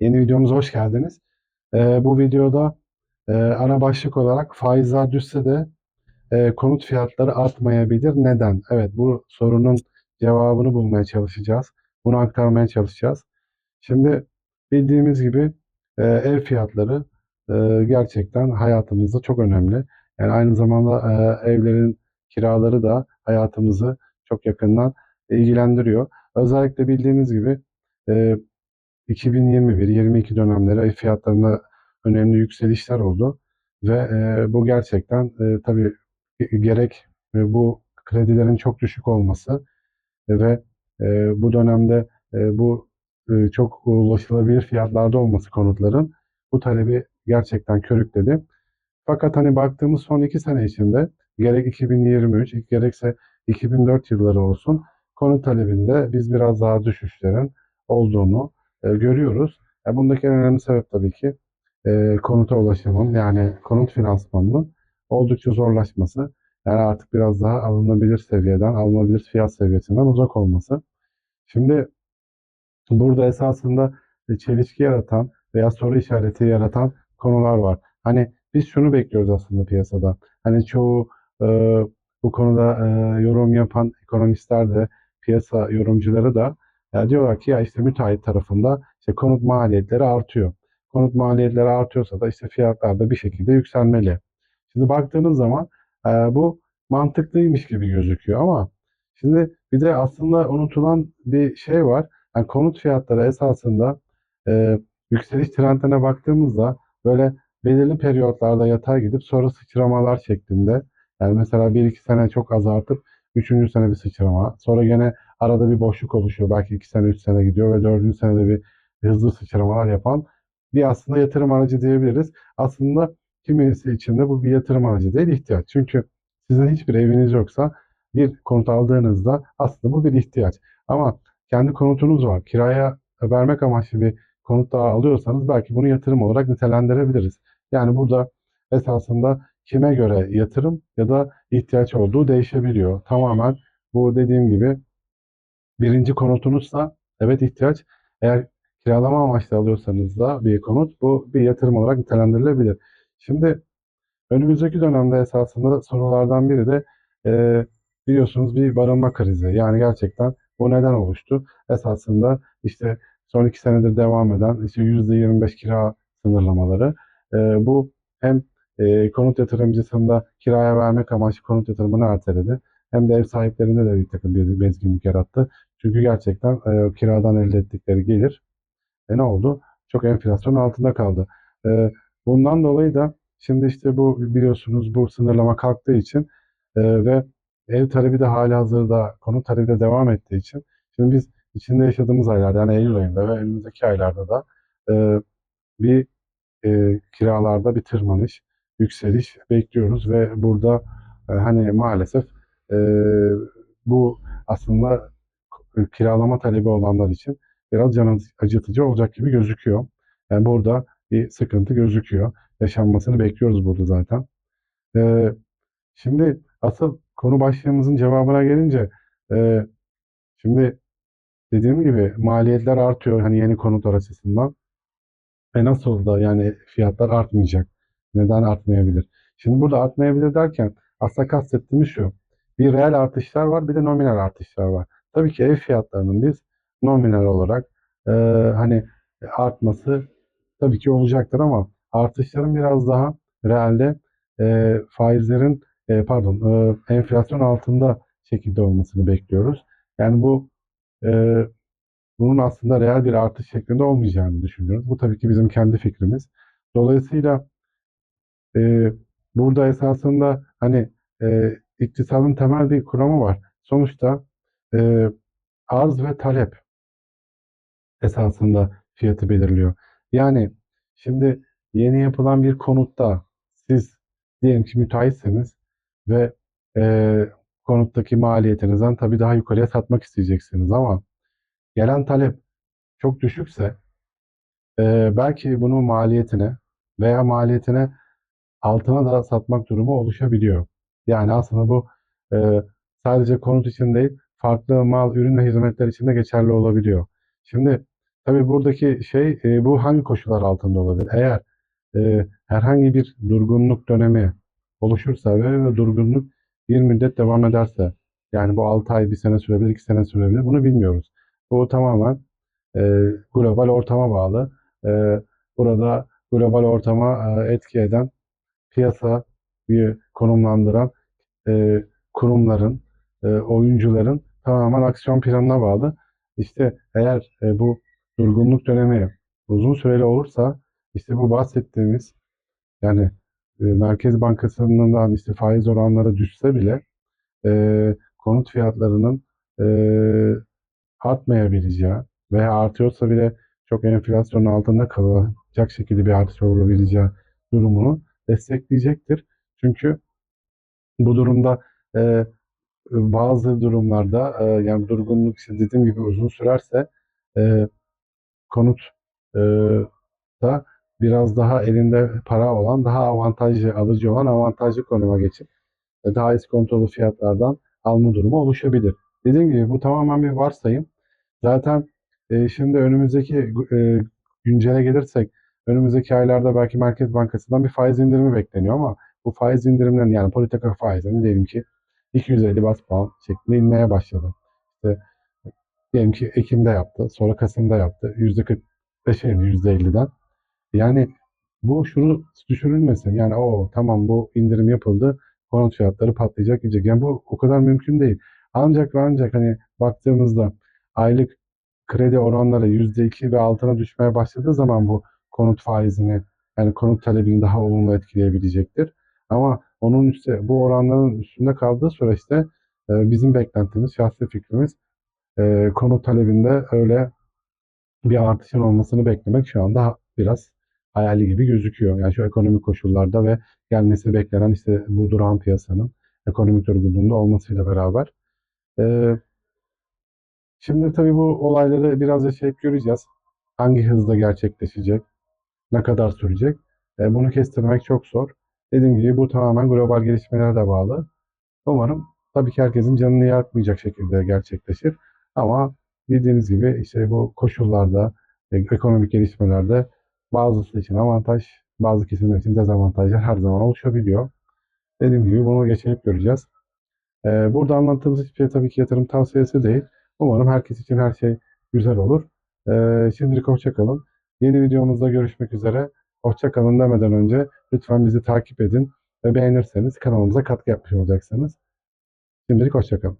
Yeni videomuza hoş geldiniz. Ee, bu videoda e, ana başlık olarak faizler düşse de e, konut fiyatları artmayabilir. Neden? Evet, bu sorunun cevabını bulmaya çalışacağız. Bunu aktarmaya çalışacağız. Şimdi bildiğimiz gibi e, ev fiyatları e, gerçekten hayatımızda çok önemli. Yani aynı zamanda e, evlerin kiraları da hayatımızı çok yakından ilgilendiriyor. Özellikle bildiğiniz gibi e, 2021-22 dönemleri fiyatlarında önemli yükselişler oldu ve e, bu gerçekten e, tabii gerek e, bu kredilerin çok düşük olması ve e, bu dönemde e, bu e, çok ulaşılabilir fiyatlarda olması konutların bu talebi gerçekten körükledi. Fakat hani baktığımız son iki sene içinde gerek 2023 gerekse 2004 yılları olsun konut talebinde biz biraz daha düşüşlerin olduğunu e, görüyoruz. E, bundaki en önemli sebep tabii ki e, konuta ulaşımın yani konut finansmanının oldukça zorlaşması. Yani artık biraz daha alınabilir seviyeden, alınabilir fiyat seviyesinden uzak olması. Şimdi burada esasında e, çelişki yaratan veya soru işareti yaratan konular var. Hani biz şunu bekliyoruz aslında piyasada. Hani çoğu e, bu konuda e, yorum yapan ekonomistler de piyasa yorumcuları da ya diyorlar ki ya işte müteahhit tarafında işte konut maliyetleri artıyor. Konut maliyetleri artıyorsa da işte fiyatlar da bir şekilde yükselmeli. Şimdi baktığınız zaman e, bu mantıklıymış gibi gözüküyor ama şimdi bir de aslında unutulan bir şey var. Yani konut fiyatları esasında e, yükseliş trendine baktığımızda böyle belirli periyotlarda yatay gidip sonra sıçramalar şeklinde yani mesela bir iki sene çok azaltıp üçüncü sene bir sıçrama sonra gene arada bir boşluk oluşuyor. Belki iki sene, üç sene gidiyor ve dördüncü senede bir hızlı sıçramalar yapan bir aslında yatırım aracı diyebiliriz. Aslında kimisi için de bu bir yatırım aracı değil, ihtiyaç. Çünkü sizin hiçbir eviniz yoksa bir konut aldığınızda aslında bu bir ihtiyaç. Ama kendi konutunuz var. Kiraya vermek amaçlı bir konut daha alıyorsanız belki bunu yatırım olarak nitelendirebiliriz. Yani burada esasında kime göre yatırım ya da ihtiyaç olduğu değişebiliyor. Tamamen bu dediğim gibi birinci konutunuzsa evet ihtiyaç. Eğer kiralama amaçlı alıyorsanız da bir konut bu bir yatırım olarak nitelendirilebilir. Şimdi önümüzdeki dönemde esasında sorulardan biri de e, biliyorsunuz bir barınma krizi. Yani gerçekten bu neden oluştu? Esasında işte son iki senedir devam eden işte %25 kira sınırlamaları. E, bu hem e, konut yatırımcısında kiraya vermek amaçlı konut yatırımını erteledi. Hem de ev sahiplerinde de bir takım bezginlik yarattı. Çünkü gerçekten e, kiradan elde ettikleri gelir e, ne oldu? Çok enflasyon altında kaldı. E, bundan dolayı da şimdi işte bu biliyorsunuz bu sınırlama kalktığı için e, ve ev talebi de hali hazırda konut talebi de devam ettiği için şimdi biz içinde yaşadığımız aylarda yani Eylül ayında ve önümüzdeki aylarda da e, bir e, kiralarda bir tırmanış, yükseliş bekliyoruz ve burada e, hani maalesef e, bu aslında kiralama talebi olanlar için biraz can acıtıcı olacak gibi gözüküyor. Yani burada bir sıkıntı gözüküyor. Yaşanmasını bekliyoruz burada zaten. Ee, şimdi asıl konu başlığımızın cevabına gelince e, şimdi dediğim gibi maliyetler artıyor hani yeni konutlar açısından. E nasıl da yani fiyatlar artmayacak? Neden artmayabilir? Şimdi burada artmayabilir derken aslında kastettiğimiz şu. Bir reel artışlar var bir de nominal artışlar var. Tabii ki ev fiyatlarının biz nominal olarak e, hani artması tabii ki olacaktır ama artışların biraz daha realde e, faizlerin e, pardon e, enflasyon altında şekilde olmasını bekliyoruz. Yani bu e, bunun aslında reel bir artış şeklinde olmayacağını düşünüyoruz. Bu tabii ki bizim kendi fikrimiz. Dolayısıyla e, burada esasında hani e, iktisadın temel bir kuramı var. Sonuçta e, arz ve talep esasında fiyatı belirliyor. Yani şimdi yeni yapılan bir konutta siz diyelim ki müteahhitseniz ve e, konuttaki maliyetinizden tabii daha yukarıya satmak isteyeceksiniz ama gelen talep çok düşükse e, belki bunun maliyetine veya maliyetine altına da satmak durumu oluşabiliyor. Yani aslında bu e, sadece konut için değil farklı mal, ürün ve hizmetler için de geçerli olabiliyor. Şimdi Tabii buradaki şey e, bu hangi koşullar altında olabilir? Eğer e, herhangi bir durgunluk dönemi oluşursa ve bu durgunluk bir müddet devam ederse yani bu 6 ay, 1 sene sürebilir, 2 sene sürebilir bunu bilmiyoruz. Bu tamamen e, global ortama bağlı. E, burada global ortama e, etki eden piyasa bir konumlandıran e, kurumların, e, oyuncuların tamamen aksiyon planına bağlı. İşte eğer e, bu durgunluk dönemi uzun süreli olursa işte bu bahsettiğimiz yani e, Merkez Bankası'ndan işte faiz oranları düşse bile e, konut fiyatlarının e, artmayabileceği veya artıyorsa bile çok enflasyonun altında kalacak şekilde bir artış olabileceği durumunu destekleyecektir. Çünkü bu durumda e, bazı durumlarda e, yani durgunluk işte dediğim gibi uzun sürerse e, konut e, da biraz daha elinde para olan, daha avantajlı alıcı olan avantajlı konuma geçip e, daha iskontolu fiyatlardan alma durumu oluşabilir. Dediğim gibi bu tamamen bir varsayım. Zaten e, şimdi önümüzdeki e, güncele gelirsek önümüzdeki aylarda belki Merkez Bankası'ndan bir faiz indirimi bekleniyor ama bu faiz indirimlerinin yani politika faizinin diyelim ki 250 bas puan şeklinde inmeye başladı. İşte diyelim ki Ekim'de yaptı, sonra Kasım'da yaptı. %45'e indi %50'den. Yani bu şunu düşünülmesin. Yani o tamam bu indirim yapıldı. Konut fiyatları patlayacak gidecek. Yani bu o kadar mümkün değil. Ancak ve ancak hani baktığımızda aylık kredi oranları %2 ve altına düşmeye başladığı zaman bu konut faizini yani konut talebini daha olumlu etkileyebilecektir. Ama onun üstü bu oranların üstünde kaldığı süreçte e, bizim beklentimiz, şahsi fikrimiz e, konut talebinde öyle bir artışın olmasını beklemek şu anda biraz hayali gibi gözüküyor. Yani şu ekonomik koşullarda ve gelmesi beklenen işte bu duran piyasanın ekonomik durgunluğunda olmasıyla beraber. E, şimdi tabii bu olayları biraz yaşayıp göreceğiz. Hangi hızda gerçekleşecek, ne kadar sürecek? E, bunu kestirmek çok zor. Dediğim gibi bu tamamen global gelişmelere de bağlı. Umarım tabii ki herkesin canını yakmayacak şekilde gerçekleşir. Ama bildiğiniz gibi işte bu koşullarda, e, ekonomik gelişmelerde bazısı için avantaj, bazı kesimler için dezavantajlar her zaman oluşabiliyor. Dediğim gibi bunu geçip göreceğiz. E, burada anlattığımız hiçbir şey tabii ki yatırım tavsiyesi değil. Umarım herkes için her şey güzel olur. E, şimdilik hoşçakalın. Yeni videomuzda görüşmek üzere. Hoşçakalın demeden önce lütfen bizi takip edin ve beğenirseniz kanalımıza katkı yapmış olacaksınız. Şimdilik hoşçakalın.